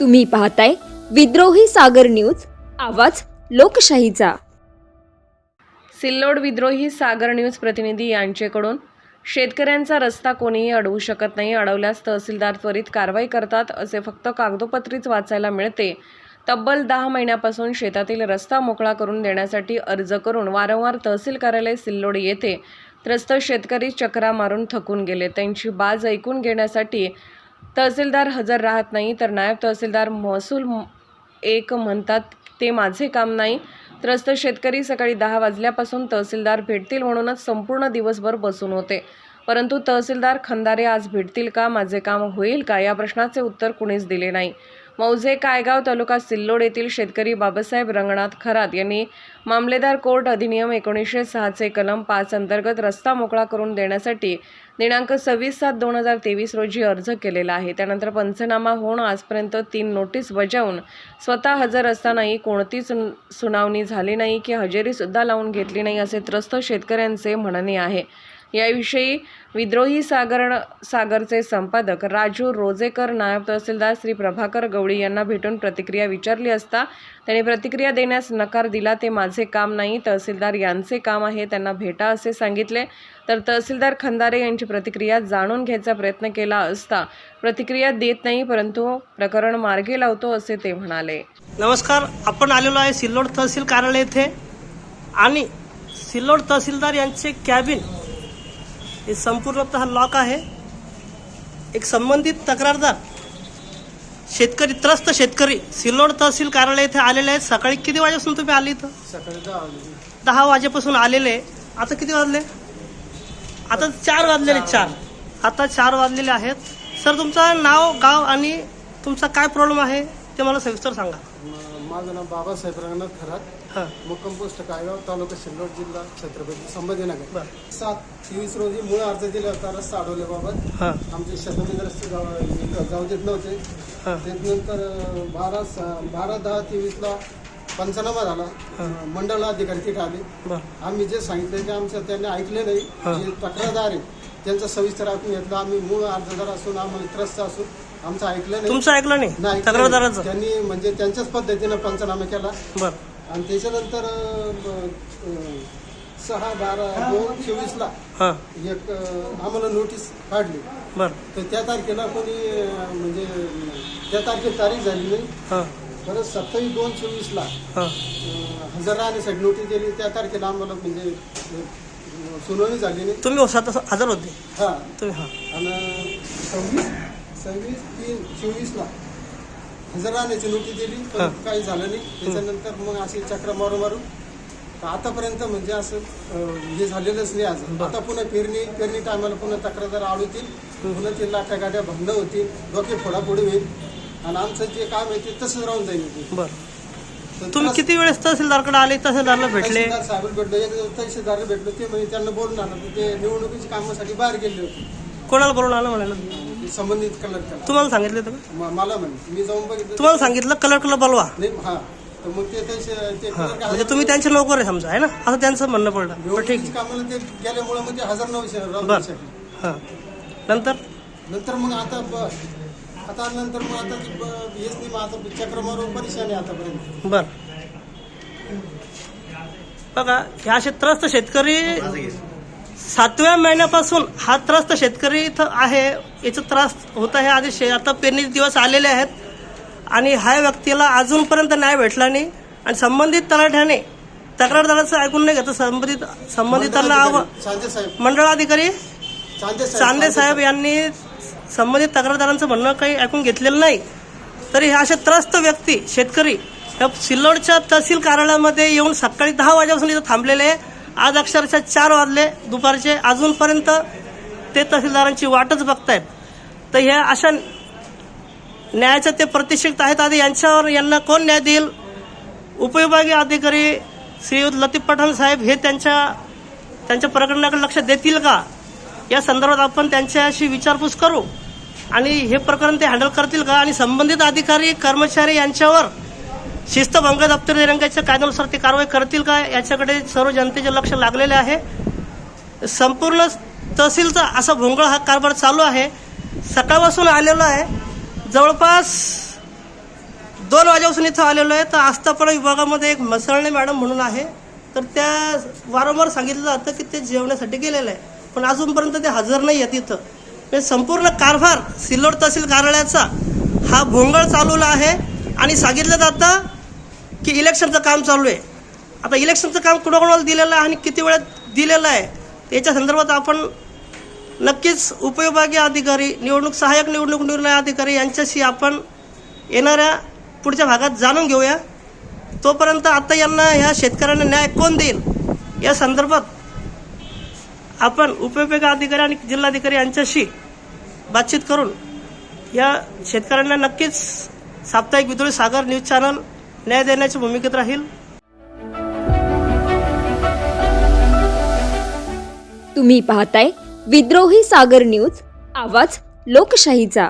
तुम्ही पाहताय विद्रोही सागर न्यूज आवाज लोकशाहीचा. सिल्लोड विद्रोही सागर न्यूज प्रतिनिधी यांचेकडून शेतकऱ्यांचा रस्ता कोणीही अडवू शकत नाही अडवल्यास तहसीलदार त्वरित कारवाई करतात असे फक्त कागदोपत्रीच वाचायला मिळते. तब्बल दहा महिन्यापासून शेतातील रस्ता मोकळा करून देण्यासाठी अर्ज करून वारंवार तहसील कार्यालय सिल्लोड येथे त्रस्त शेतकरी चक्रा मारून थकून गेले. त्यांची बाज ऐकून घेण्यासाठी तहसीलदार हजर राहत नाही तर नायब तहसीलदार महसूल एक म्हणतात ते माझे काम नाही. त्रस्त शेतकरी सकाळी दहा वाजल्यापासून तहसीलदार भेटतील म्हणूनच संपूर्ण दिवसभर बसून होते. परंतु तहसीलदार खंदारे आज भेटतील का माझे काम होईल का या प्रश्नाचे उत्तर कुणीच दिले नाही. मौजे कायगाव तालुका सिल्लोड येथील शेतकरी बाबासाहेब रंगनाथ खरात यांनी मामलेदार कोर्ट अधिनियम एकोणीसशे सहाचे कलम पाच अंतर्गत रस्ता मोकळा करून देण्यासाठी दिनांक सव्वीस सात दोन हजार तेवीस रोजी अर्ज केलेला आहे. त्यानंतर पंचनामा होऊन आजपर्यंत तीन नोटीस बजावून स्वतः हजर असतानाही कोणतीच सुनावणी झाली नाही की हजेरीसुद्धा लावून घेतली नाही असे त्रस्त शेतकऱ्यांचे म्हणणे आहे. याविषयी विद्रोही सागर सागरचे संपादक राजू रोजेकर नायब तहसीलदार श्री प्रभाकर गवळी यांना भेटून प्रतिक्रिया विचारली असता त्यांनी प्रतिक्रिया देण्यास नकार दिला. ते माझे काम नाही तहसीलदार यांचे काम आहे त्यांना भेटा असे सांगितले. तर तहसीलदार खंदारे यांची प्रतिक्रिया जाणून घ्यायचा प्रयत्न केला असता प्रतिक्रिया देत नाही परंतु प्रकरण मार्गे लावतो असे ते म्हणाले. नमस्कार आपण आलेलो आहे सिल्लोड तहसील कार्यालय येथे आणि सिल्लोड तहसीलदार यांचे कॅबिन हे संपूर्णतः लॉक आहे. एक संबंधित तक्रारदार शेतकरी त्रस्त शेतकरी सिल्लोड तहसील कार्यालय येथे आलेले आहेत. सकाळी किती वाजेपासून तुम्ही आले इथं? सकाळी दहा वाजले. दहा वाजेपासून आलेले. आता किती वाजले? आता चार वाजलेले चार आता चार वाजलेले आहेत. सर तुमचं नाव गाव आणि तुमचा काय प्रॉब्लेम आहे? ते मला सविस्तर सांगा. म- माझं नाव बाबासाहेब रंगनाथ खरात. हां. मुक्काम पोस्ट कायगाव तालुका सिल्लोड जिल्हा छत्रपती संभाजीनगर. बरं. सात तेवीस रोजी मूळ अर्ज दिला होता रस्ता अडवल्याबाबत. हां. आमचे शेतामध्ये रस्ते जाऊ जाऊ देत नव्हते. हां. त्याच्यानंतर अं, बारा स- बारा दहा तेवीसला पंचनामा झाला. मंडळ अधिकारी तिथे आले. बरं. आम्ही जे सांगितले ते आमच्या त्यांनी ऐकले नाही. हा. जे तक्रारदार आहे त्यांचं सविस्तर ऐकून घेतलं. आम्ही मूळ अर्जदार असून आम्हाला त्रस्त असून आमचं ऐकलं नाही. तुमचं ऐकलं नाही? नाही तक्रारदाराचं? त्यांनी म्हणजे त्यांच्याच पद्धतीनं पंचनामा केला. बरं. आणि त्याच्यानंतर अं, ब- अं, सहा बारा दोन चोवीसला हां. एक अं, आम्हाला नोटीस काढली. बरं. तर त्या तारखेला कोणी अं, म्हणजे अं, त्या तारखेला तारीख झाली नाही. हां. परत सत्तावीस दोन चोवीसला हां. अं, हजर राहण्यासाठी नोटीस दिली. त्या तारखेला आम्हाला म्हणजे अं, सुनावणी झाली नाही. तुम्ही स्वतः हजर होते? हा. तुम्ही हां. आणि सव्वीस सव्वीस तीन चोवीसला. हजर राहण्याची नोटीस दिली. पण काही झालं नाही. त्याच्यानंतर मग असे चक्र मारू मारून आतापर्यंत म्हणजे असं हे झालेलंच नाही आज. आता पुन्हा पेरणी पेरणी टायमाला पुन्हा तक्रारदार आडवतील पुन्हा ते लाट्या गाड्या भंड होतील डोके फोडाफोडी होईल. आणि आमचं जे काम आहे ते तसंच राहून जाईल. बरं. तर तुम्ही किती वेळेस तहसीलदारकडे आले तहसीलदारला भेटले? साहेब भेटलो. एक तहसीलदार भेटलो ते म्हणजे त्यांना बोलून आलं. ते निवडणुकीच्या कामासाठी बाहेर गेले होते. कोणाला बोलून आलं म्हणाला ते संबंधित कलर केला तुम्हाला सांगितलं होतं का? म- मला म्हणे. मी जाऊन बघितलं. तुम्हाला सांगितलं कलर कलर बोलवा. नाही हा. तर मग ते ते हां. कलर म्हणजे तुम्ही त्यांचे नोकर आहे समजा आहे ना? असं त्यांचं म्हणणं पडलं. बरं ठीक निवडणुकीच्या कामाला ते गेल्यामुळे म्हणजे हजार नऊशे राहू बरं. शकले. हां. नंतर? नंतर मग आता ब- आता नंतर मग आता ते ब- हेच नाही मग आता चक्र मारून परेशान आहे आतापर्यंत. बर. बघा ह्या असे त्रस्त शेतकरी सातव्या महिन्यापासून हा त्रस्त शेतकरी इथं आहे याचा त्रास होत आहे आधी शे आता पेरणी दिवस आलेले आहेत आणि ह्या व्यक्तीला अजूनपर्यंत न्याय भेटला नाही आणि संबंधित तलाठ्याने तक्रारदाराचं ऐकून नाही घेतलं. संबंधित संबंधितांना मंडळाधिकारी चांदे साहेब. यांनी संबंधित तक्रारदारांचं म्हणणं काही ऐकून घेतलेलं नाही. तरी हे असे त्रस्त व्यक्ती शेतकरी सिल्लोडच्या तहसील कार्यालयामध्ये येऊन सकाळी दहा वाजेपासून इथं थांबलेले आहे. आज अक्षरशः चार वाजले दुपारचे अजूनपर्यंत ते तहसीलदारांची वाटच बघतायत. तर ह्या अशा न्यायाच्या ते प्रतिष्ठित आहेत. आधी यांच्यावर यांना कोण न्याय देईल? उपविभागीय अधिकारी श्रीयुत लतीफ पठाण साहेब हे त्यांच्या त्यांच्या प्रकरणाकडे लक्ष देतील का? या संदर्भात आपण त्यांच्याशी विचारपूस करू. आणि हे प्रकरण ते हँडल करतील का? आणि संबंधित अधिकारी कर्मचारी यांच्यावर शिस्तभंग दप्तर रंगाच्या कायद्यानुसार ते कारवाई करतील का? याच्याकडे सर्व जनतेचे लक्ष लागलेले आहे. संपूर्ण तहसीलचा असा भोंगळ हा कारभार चालू आहे. सकाळपासून आलेलो आहे. जवळपास दोन वाजेपासून इथं आलेलो आहे. तर आस्थापना विभागामध्ये एक मसळणे मॅडम म्हणून आहे. तर त्या वारंवार सांगितलं जातं की ते जेवण्यासाठी गेलेलं आहे. पण अजूनपर्यंत ते हजर नाही आहेत इथं. म्हणजे संपूर्ण कारभार सिल्लोड तहसील कार्यालयाचा हा भोंगळ चालवला आहे. आणि सांगितलं जातं की इलेक्शनचं काम चालू आहे. आता इलेक्शनचं काम कुणाकुणाला दिलेलं आहे आणि किती वेळात दिलेलं आहे याच्या संदर्भात आपण नक्कीच उपविभागीय अधिकारी निवडणूक सहाय्यक निवडणूक निर्णय अधिकारी यांच्याशी आपण येणाऱ्या पुढच्या भागात जाणून घेऊया. तोपर्यंत आता यांना ह्या शेतकऱ्यांना न्याय कोण देईल या संदर्भात आपण उपविभागीय अधिकारी आणि जिल्हाधिकारी यांच्याशी बातचीत करून या शेतकऱ्यांना नक्कीच साप्ताहिक विद्रोही सागर न्यूज चॅनल न्याय देण्याच्या भूमिकेत राहील? तुम्ही पाहताय विद्रोही सागर न्यूज आवाज लोकशाहीचा.